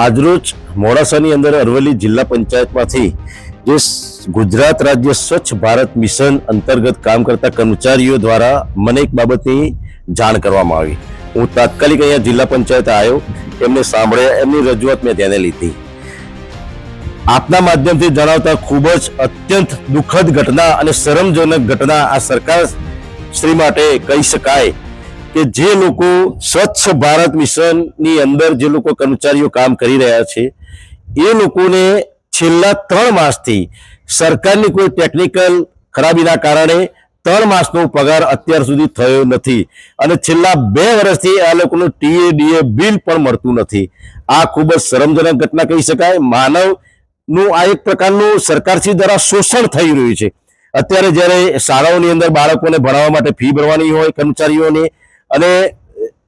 આજરોજ મોડાસાની અંદર અરવલ્લી જિલ્લા પંચાયતમાંથી જે ગુજરાત રાજ્ય સ્વચ્છ ભારત મિશન અંતર્ગત કામ કરતા કર્મચારીઓ દ્વારા મને એક બાબતની જાણ કરવામાં આવી. હું તાત્કાલિક અહીંયા જિલ્લા પંચાયત આવ્યો, એમને સાંભળ્યા, એમની રજૂઆત મેં ધ્યાને લીધી. આપના માધ્યમથી જણાવતા ખૂબ જ અત્યંત દુઃખદ ઘટના અને શરમજનક ઘટના આ સરકાર શ્રી માટે કહી શકાય. કે જે લોકો સ્વચ્છ ભારત મિશનની અંદર જે લોકો કર્મચારીઓ કામ કરી રહ્યા છે, એ લોકોને છેલ્લા ત્રણ માસથી સરકારની કોઈ ટેકનિકલ ખરાબીના કારણે ત્રણ માસનો પગાર અત્યાર સુધી થયો નથી. અને છેલ્લા બે વર્ષથી આ લોકોનું ટીએ ડીએ બિલ પણ મળતું નથી. આ ખૂબ જ શરમજનક ઘટના કહી શકાય. માનવનું આ એક પ્રકારનું સરકારશ્રી દ્વારા શોષણ થઈ રહ્યું છે. અત્યારે જ્યારે શાળાઓની અંદર બાળકોને ભણાવવા માટે ફી ભરવાની હોય, કર્મચારીઓને અને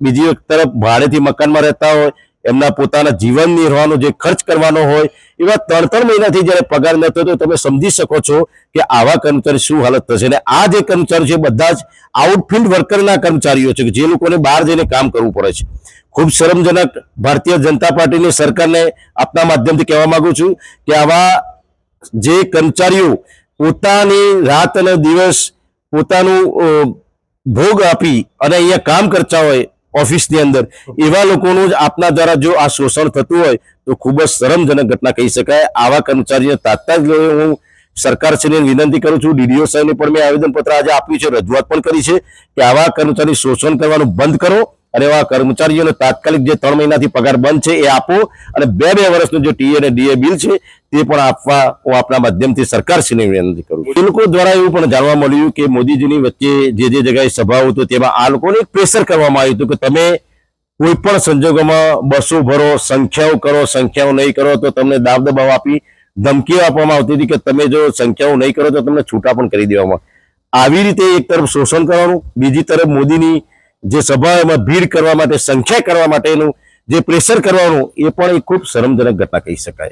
બીજી એક તરફ ભાડેથી મકાનમાં રહેતા હોય, એમના પોતાના જીવન નિર્વાહનો જે ખર્ચ કરવાનો હોય, એવા ત્રણ ત્રણ મહિનાથી જ્યારે પગાર ન થતો તમે સમજી શકો છો કે આવા કર્મચારી શું હાલત થશે. અને આ જે કર્મચારીઓ છે બધા જ આઉટફિલ્ડ વર્કરના કર્મચારીઓ છે, કે જે લોકોને બહાર જઈને કામ કરવું પડે છે. ખૂબ શરમજનક ભારતીય જનતા પાર્ટીની સરકારને આપના માધ્યમથી કહેવા માંગુ છું કે આવા જે કર્મચારીઓ પોતાની રાત અને દિવસ પોતાનું ભોગ આપી અને અહીંયા કામ કરતા હોય ઓફિસની અંદર, એવા લોકોનું જ આપના દ્વારા જો આ શોષણ થતું હોય, તો ખૂબ જ શરમજનક ઘટના કહી શકાય. આવા કર્મચારીઓ તાત્કાલિક હું સરકારશ્રીને વિનંતી કરું છું. ડીડીઓ સાહેબને પણ મેં આવેદનપત્ર આજે આપ્યું છે. રજૂઆત પણ કરી છે કે આવા કર્મચારી શોષણ કરવાનું બંધ કરો. અને એવા કર્મચારીઓને તાત્કાલિક જે ત્રણ મહિનાથી પગાર બંધ છે એ આપો અને બે બે વર્ષનું જે ટીએ અને ડીએ બિલ છે, તે પણ આપવા હું આપના માધ્યમથી સરકારશ્રીને વિનંતી કરું છું. એ લોકો દ્વારા એવું પણ જાણવા મળ્યું કે મોદીજીની વચ્ચે જે જે જગ્યાએ સભાઓ હતો તેમાં આ લોકોને પ્રેશર કરવામાં આવ્યું હતું કે તમે કોઈ પણ સંજોગોમાં બસો ભરો, સંખ્યાઓ કરો, સંખ્યાઓ નહીં કરો તો તમને દાબ દબાવ આપી ધમકીઓ આપવામાં આવતી હતી કે તમે જો સંખ્યાઓ નહીં કરો તો તમને છૂટા પણ કરી દેવામાં આવી રીતે એક તરફ શોષણ કરવાનું, બીજી તરફ મોદીની જે સભાઓમાં ભીડ કરવા માટે, સંખ્યા કરવા માટેનું જે પ્રેશર કરવાનું, એ પણ એક ખૂબ શરમજનક ઘટના કહી શકાય.